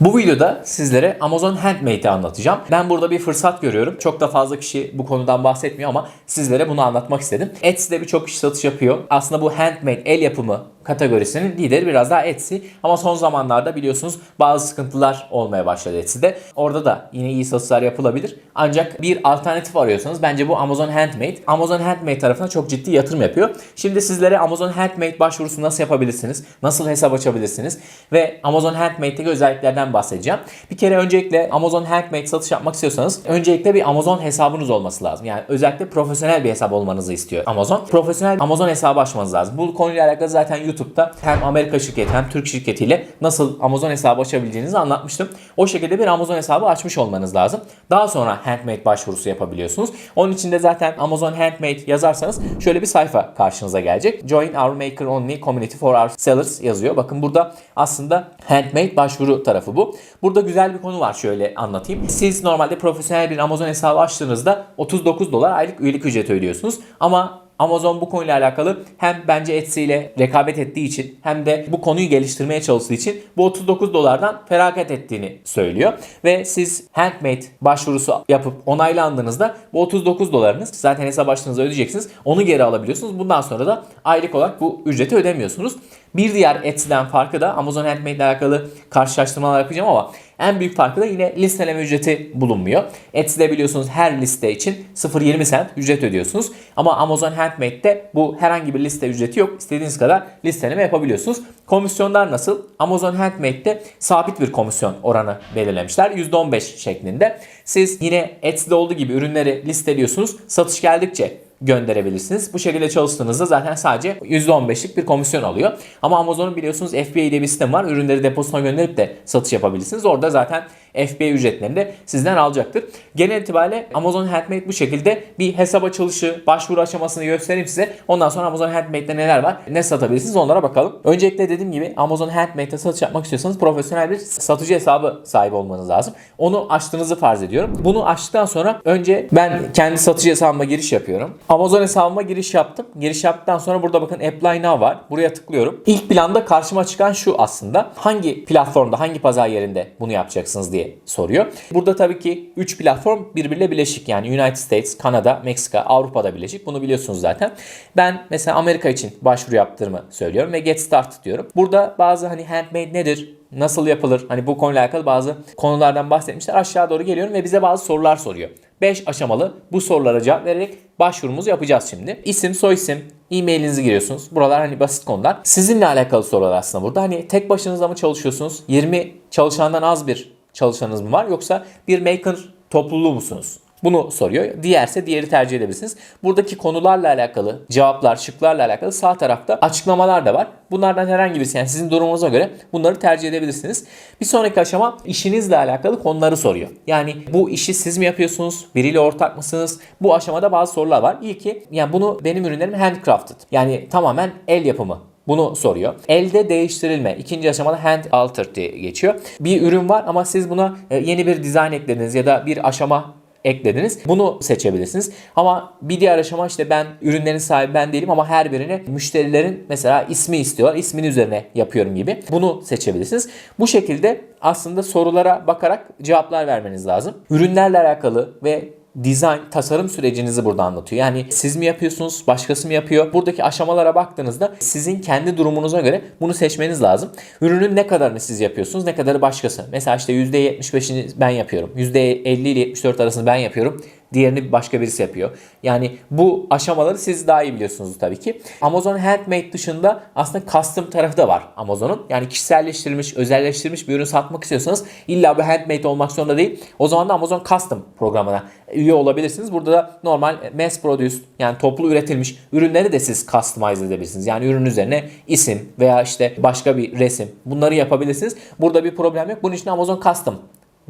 Bu videoda sizlere Amazon Handmade'i anlatacağım. Ben burada bir fırsat görüyorum. Çok da fazla kişi bu konudan bahsetmiyor ama sizlere bunu anlatmak istedim. Etsy'de birçok kişi satış yapıyor. Aslında bu handmade el yapımı kategorisinin lideri biraz daha Etsy. Ama son zamanlarda biliyorsunuz bazı sıkıntılar olmaya başladı Etsy'de. Orada da yine iyi satışlar yapılabilir. Ancak bir alternatif arıyorsanız bence bu Amazon Handmade. Amazon Handmade tarafına çok ciddi yatırım yapıyor. Şimdi sizlere Amazon Handmade başvurusu nasıl yapabilirsiniz? Nasıl hesap açabilirsiniz? Ve Amazon Handmade'deki özelliklerden bahsedeceğim. Bir kere öncelikle Amazon Handmade satış yapmak istiyorsanız öncelikle bir Amazon hesabınız olması lazım. Yani özellikle profesyonel bir hesap olmanızı istiyor Amazon. Profesyonel Amazon hesabı açmanız lazım. Bu konuyla alakalı zaten YouTube'da hem Amerika şirketi hem Türk şirketiyle nasıl Amazon hesabı açabileceğinizi anlatmıştım. O şekilde bir Amazon hesabı açmış olmanız lazım. Daha sonra Handmade başvurusu yapabiliyorsunuz. Onun için de zaten Amazon Handmade yazarsanız şöyle bir sayfa karşınıza gelecek. Join our maker only community for our sellers yazıyor. Bakın burada aslında Handmade başvuru tarafı bu. Burada güzel bir konu var şöyle anlatayım. Siz normalde profesyonel bir Amazon hesabı açtığınızda 39 dolar aylık üyelik ücreti ödüyorsunuz. Ama Amazon bu konuyla alakalı hem bence Etsy ile rekabet ettiği için hem de bu konuyu geliştirmeye çalıştığı için bu 39 dolardan feragat ettiğini söylüyor. Ve siz Handmade başvurusu yapıp onaylandığınızda bu 39 dolarınız zaten hesap açtığınızda ödeyeceksiniz. Onu geri alabiliyorsunuz. Bundan sonra da aylık olarak bu ücreti ödemiyorsunuz. Bir diğer Etsy'den farkı da Amazon Handmade ile alakalı karşılaştırmalar yapacağım ama en büyük farkı da yine listeleme ücreti bulunmuyor. Etsy'de biliyorsunuz her liste için 0.20 cent ücret ödüyorsunuz. Ama Amazon Handmade'de bu herhangi bir liste ücreti yok. İstediğiniz kadar listeleme yapabiliyorsunuz. Komisyonlar nasıl? Amazon Handmade'de sabit bir komisyon oranı belirlemişler. %15 şeklinde. Siz yine Etsy'de olduğu gibi ürünleri listeliyorsunuz. Satış geldikçe gönderebilirsiniz. Bu şekilde çalıştığınızda zaten sadece %15'lik bir komisyon alıyor. Ama Amazon'un biliyorsunuz FBA diye bir sistem var. Ürünleri deposuna gönderip de satış yapabilirsiniz. Orada zaten FBA ücretlerini de sizden alacaktır. Genel itibariyle Amazon Handmade bu şekilde bir hesap açılışı, başvuru aşamasını göstereyim size. Ondan sonra Amazon Handmade'de neler var, ne satabilirsiniz onlara bakalım. Öncelikle dediğim gibi Amazon Handmade'de satış yapmak istiyorsanız profesyonel bir satıcı hesabı sahibi olmanız lazım. Onu açtığınızı farz ediyorum. Bunu açtıktan sonra önce ben kendi satıcı hesabıma giriş yapıyorum. Amazon hesabıma giriş yaptım. Giriş yaptıktan sonra burada bakın Apply Now var. Buraya tıklıyorum. İlk planda karşıma çıkan şu aslında. Hangi platformda, hangi pazar yerinde bunu yapacaksınız diye soruyor. Burada tabii ki 3 platform birbiriyle bileşik. Yani United States, Kanada, Meksika, Avrupa'da bileşik. Bunu biliyorsunuz zaten. Ben mesela Amerika için başvuru yaptığımı söylüyorum ve Get Started diyorum. Burada bazı hani handmade nedir? Nasıl yapılır? Hani bu konuyla alakalı bazı konulardan bahsetmişler. Aşağı doğru geliyorum ve bize bazı sorular soruyor. 5 aşamalı bu sorulara cevap vererek başvurumuzu yapacağız şimdi. İsim, soyisim, e-mailinizi giriyorsunuz. Buralar hani basit konular. Sizinle alakalı sorular aslında burada. Hani tek başınıza mı çalışıyorsunuz? 20 çalışandan az bir çalışanınız mı var? Yoksa bir maker topluluğu musunuz? Bunu soruyor. Diğerse diğeri tercih edebilirsiniz. Buradaki konularla alakalı cevaplar, şıklarla alakalı sağ tarafta açıklamalar da var. Bunlardan herhangi birisi yani sizin durumunuza göre bunları tercih edebilirsiniz. Bir sonraki aşama işinizle alakalı konuları soruyor. Yani bu işi siz mi yapıyorsunuz? Biriyle ortak mısınız? Bu aşamada bazı sorular var. İlki yani bunu benim ürünlerim handcrafted. Yani tamamen el yapımı bunu soruyor. Elde değiştirilme. İkinci aşamada hand altered diye geçiyor. Bir ürün var ama siz buna e, yeni bir dizayn eklediniz ya da bir aşama eklediniz. Bunu seçebilirsiniz. Ama bir diğer aşama işte ben ürünlerin sahibi ben değilim ama her birini müşterilerin mesela ismi istiyorlar. İsmin üzerine yapıyorum gibi. Bunu seçebilirsiniz. Bu şekilde aslında sorulara bakarak cevaplar vermeniz lazım. Ürünlerle alakalı ve design, tasarım sürecinizi burada anlatıyor. Yani siz mi yapıyorsunuz, başkası mı yapıyor? Buradaki aşamalara baktığınızda sizin kendi durumunuza göre bunu seçmeniz lazım. Ürünün ne kadarını siz yapıyorsunuz, ne kadarı başkası. Mesela işte %75'ini ben yapıyorum. %50 ile 74 arasını ben yapıyorum. Diğerini başka birisi yapıyor. Yani bu aşamaları siz daha iyi biliyorsunuz tabii ki. Amazon Handmade dışında aslında custom tarafı da var Amazon'un. Yani kişiselleştirilmiş, özelleştirilmiş bir ürün satmak istiyorsanız illa bu handmade olmak zorunda değil. O zaman da Amazon Custom programına üye olabilirsiniz. Burada da normal mass produced yani toplu üretilmiş ürünleri de siz customize edebilirsiniz. Yani ürün üzerine isim veya işte başka bir resim bunları yapabilirsiniz. Burada bir problem yok. Bunun için Amazon Custom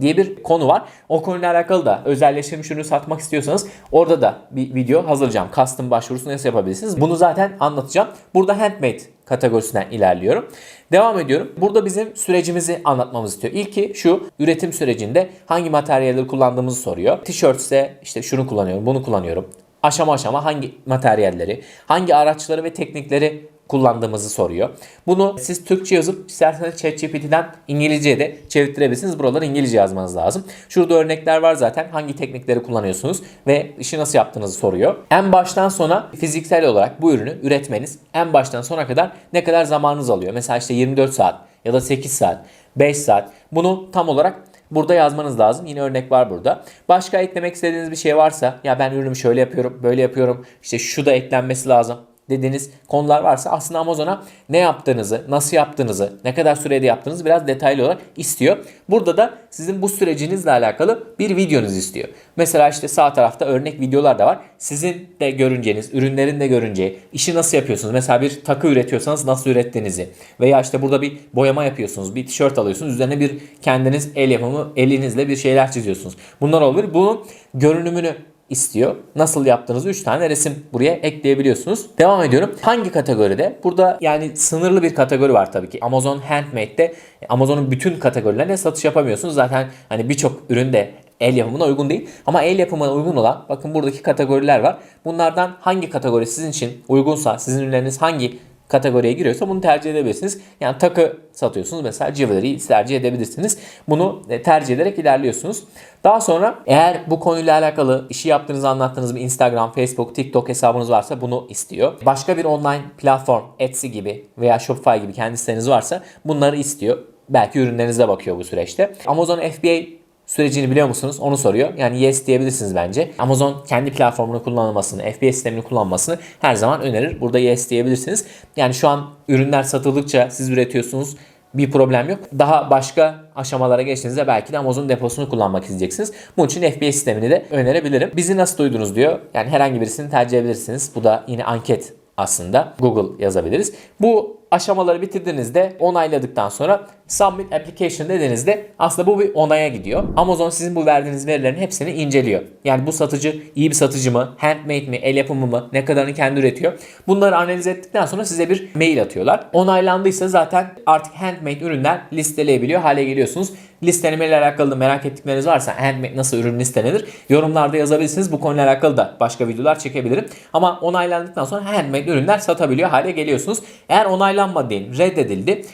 diye bir konu var. O konuyla alakalı da özelleştirilmiş ürünü satmak istiyorsanız orada da bir video hazırlayacağım. Custom başvurusu nasıl yapabilirsiniz? Bunu zaten anlatacağım. Burada handmade kategorisinden ilerliyorum. Devam ediyorum. Burada bizim sürecimizi anlatmamız istiyor. İlki şu üretim sürecinde hangi materyalleri kullandığımızı soruyor. Tişört ise işte şunu kullanıyorum, bunu kullanıyorum. Aşama aşama hangi materyalleri, hangi araçları ve teknikleri kullandığımızı soruyor. Bunu siz Türkçe yazıp isterseniz ChatGPT'den İngilizceye de çevirtirebilirsiniz. Buraları İngilizce yazmanız lazım. Şurada örnekler var zaten. Hangi teknikleri kullanıyorsunuz ve işi nasıl yaptığınızı soruyor. En baştan sona fiziksel olarak bu ürünü üretmeniz en baştan sona kadar ne kadar zamanınız alıyor? Mesela işte 24 saat ya da 8 saat, 5 saat. Bunu tam olarak Burada yazmanız lazım. Yine örnek var burada. Başka eklemek istediğiniz bir şey varsa ya ben ürünümü şöyle yapıyorum, böyle yapıyorum. İşte şu da eklenmesi lazım dediğiniz konular varsa aslında Amazon'a ne yaptığınızı, nasıl yaptığınızı, ne kadar sürede yaptığınızı biraz detaylı olarak istiyor. Burada da sizin bu sürecinizle alakalı bir videonuz istiyor. Mesela işte sağ tarafta örnek videolar da var. Sizin de görüneceğiniz, ürünlerin de görüneceği, işi nasıl yapıyorsunuz? Mesela bir takı üretiyorsanız nasıl ürettiğinizi veya işte burada bir boyama yapıyorsunuz, bir tişört alıyorsunuz, üzerine bir kendiniz el yapımı elinizle bir şeyler çiziyorsunuz. Bunlar olabilir. Bunun görünümünü istiyor. Nasıl yaptığınızı 3 tane resim buraya ekleyebiliyorsunuz. Devam ediyorum. Hangi kategoride? Burada yani sınırlı bir kategori var tabii ki. Amazon Handmade'de Amazon'un bütün kategorilerine satış yapamıyorsunuz. Zaten hani birçok üründe el yapımına uygun değil. Ama el yapımına uygun olan bakın buradaki kategoriler var. Bunlardan hangi kategori sizin için uygunsa, sizin ürünleriniz hangi kategoriye giriyorsa bunu tercih edebilirsiniz. Yani takı satıyorsunuz mesela jewelry tercih edebilirsiniz. Bunu e, tercih ederek ilerliyorsunuz. Daha sonra eğer bu konuyla alakalı işi yaptığınızı anlattığınız bir Instagram, Facebook, TikTok hesabınız varsa bunu istiyor. Başka bir online platform Etsy gibi veya Shopify gibi kendi siteniz varsa bunları istiyor. Belki ürünlerinize bakıyor bu süreçte. Amazon FBA sürecini biliyor musunuz? Onu soruyor. Yani yes diyebilirsiniz bence. Amazon kendi platformunu kullanılmasını, FBA sistemini kullanmasını her zaman önerir. Burada yes diyebilirsiniz. Yani şu an ürünler satıldıkça siz üretiyorsunuz bir problem yok. Daha başka aşamalara geçtiğinizde belki de Amazon deposunu kullanmak isteyeceksiniz. Bunun için FBA sistemini de önerebilirim. Bizi nasıl duydunuz diyor. Yani herhangi birisini tercih edebilirsiniz. Bu da yine anket aslında. Google yazabiliriz. Bu aşamaları bitirdiğinizde onayladıktan sonra Submit Application dediğinizde aslında bu bir onaya gidiyor. Amazon sizin bu verdiğiniz verilerin hepsini inceliyor. Yani bu satıcı iyi bir satıcı mı, handmade mi, el yapımı mı, ne kadarını kendi üretiyor. Bunları analiz ettikten sonra size bir mail atıyorlar. Onaylandıysa zaten artık handmade ürünler listeleyebiliyor hale geliyorsunuz. Listelemeyle alakalı merak ettikleriniz varsa handmade nasıl ürün listelenir yorumlarda yazabilirsiniz. Bu konuyla alakalı da başka videolar çekebilirim. Ama onaylandıktan sonra handmade ürünler satabiliyor hale geliyorsunuz. Eğer onaylanmadı diyelim reddedildi.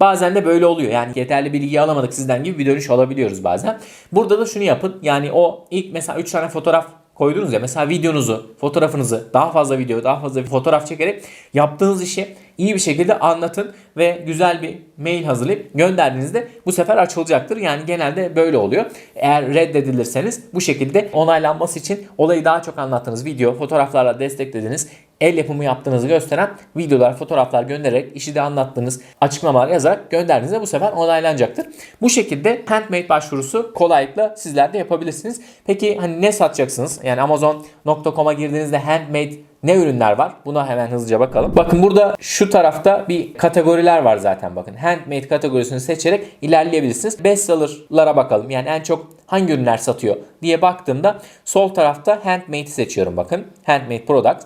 Bazen de böyle oluyor. Yani yeterli bilgiyi alamadık sizden gibi bir dönüş alabiliyoruz bazen. Burada da şunu yapın. Yani o ilk mesela 3 tane fotoğraf koydunuz ya mesela videonuzu, fotoğrafınızı daha fazla video, daha fazla fotoğraf çekerek yaptığınız işi iyi bir şekilde anlatın ve güzel bir mail hazırlayıp gönderdiğinizde bu sefer açılacaktır. Yani genelde böyle oluyor. Eğer reddedilirseniz bu şekilde onaylanması için olayı daha çok anlattığınız video, fotoğraflarla desteklediğiniz el yapımı yaptığınızı gösteren videolar, fotoğraflar göndererek işi de anlattığınız açıklamalar yazarak gönderdiğinizde bu sefer onaylanacaktır. Bu şekilde handmade başvurusu kolaylıkla sizler de yapabilirsiniz. Peki hani ne satacaksınız? Yani amazon.com'a girdiğinizde handmade ne ürünler var? Buna hemen hızlıca bakalım. Bakın burada şu tarafta bir kategoriler var zaten bakın. Handmade kategorisini seçerek ilerleyebilirsiniz. Bestseller'lara bakalım. Yani en çok hangi ürünler satıyor diye baktığımda sol tarafta handmade'i seçiyorum bakın. Handmade product.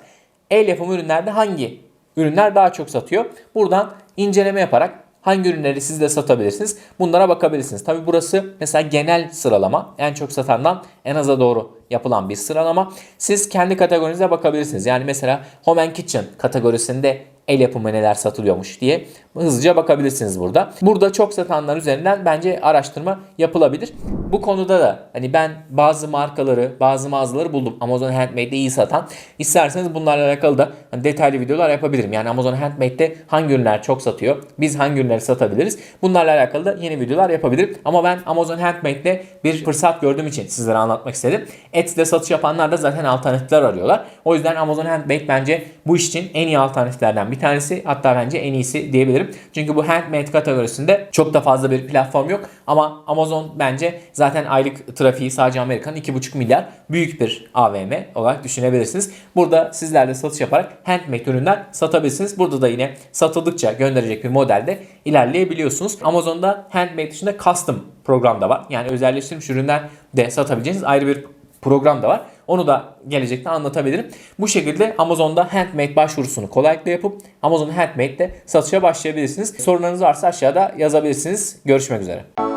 El yapımı ürünlerde hangi ürünler daha çok satıyor? Buradan inceleme yaparak hangi ürünleri siz de satabilirsiniz? Bunlara bakabilirsiniz. Tabi burası mesela genel sıralama. En çok satandan en aza doğru yapılan bir sıralama. Siz kendi kategorinize bakabilirsiniz. Yani mesela Home and Kitchen kategorisinde el yapımı neler satılıyormuş diye hızlıca bakabilirsiniz burada. Burada çok satanlar üzerinden bence araştırma yapılabilir. Bu konuda da hani ben bazı markaları, bazı mağazaları buldum. Amazon Handmade'de iyi satan. İsterseniz bunlarla alakalı da hani detaylı videolar yapabilirim. Yani Amazon Handmade'de hangi ürünler çok satıyor? Biz hangi ürünleri satabiliriz? Bunlarla alakalı da yeni videolar yapabilirim. Ama ben Amazon Handmade'de bir fırsat gördüğüm için sizlere anlatmak istedim. Etsy'de satış yapanlar da zaten alternatifler arıyorlar. O yüzden Amazon Handmade bence bu iş için en iyi alternatiflerden bir tanesi. Hatta bence en iyisi diyebilirim. Çünkü bu handmade kategorisinde çok da fazla bir platform yok. Ama Amazon bence zaten aylık trafiği sadece Amerika'nın 2,5 milyar büyük bir AVM olarak düşünebilirsiniz. Burada sizler de satış yaparak handmade ürünler satabilirsiniz. Burada da yine satıldıkça gönderecek bir modelde ilerleyebiliyorsunuz. Amazon'da handmade dışında custom program da var. Yani özelleştirilmiş ürünler de satabileceğiniz ayrı bir program da var. Onu da gelecekte anlatabilirim. Bu şekilde Amazon'da Handmade başvurusunu kolaylıkla yapıp Amazon Handmade'de satışa başlayabilirsiniz. Sorularınız varsa aşağıda yazabilirsiniz. Görüşmek üzere.